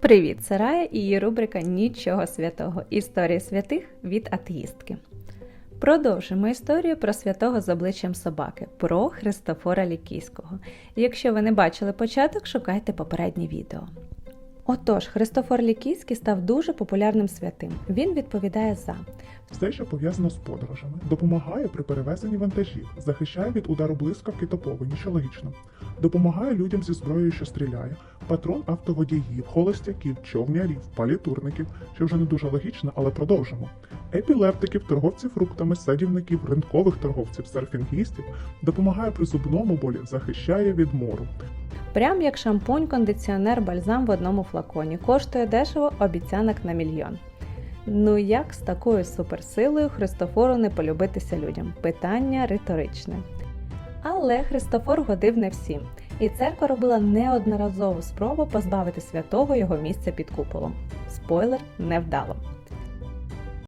Привіт, це Рая і її рубрика Нічого святого. Історія святих від атеїстки. Продовжимо історію про святого з обличчям собаки, про Христофора Лікійського. Якщо ви не бачили початок, шукайте попереднє відео. Отож, Христофор Лікійський став дуже популярним святим. Він відповідає за Все, що пов'язано з подорожами, допомагає при перевезенні вантажів, захищає від удару блискавки та повені, що логічно, допомагає людям зі зброєю, що стріляє, патрон автоводіїв, холостяків, човнярів, палітурників, що вже не дуже логічно, але продовжимо. Епілептиків, торговців фруктами, садівників, ринкових торговців, серфінгістів, допомагає при зубному болі, захищає від мору. Прям як шампунь, кондиціонер, бальзам в одному флаконі. Коштує дешево, обіцянок на мільйон. Ну як з такою суперсилою Христофору не полюбитися людям? Питання риторичне. Але Христофор годив не всім, і церква робила неодноразову спробу позбавити святого його місця під куполом. Спойлер невдало.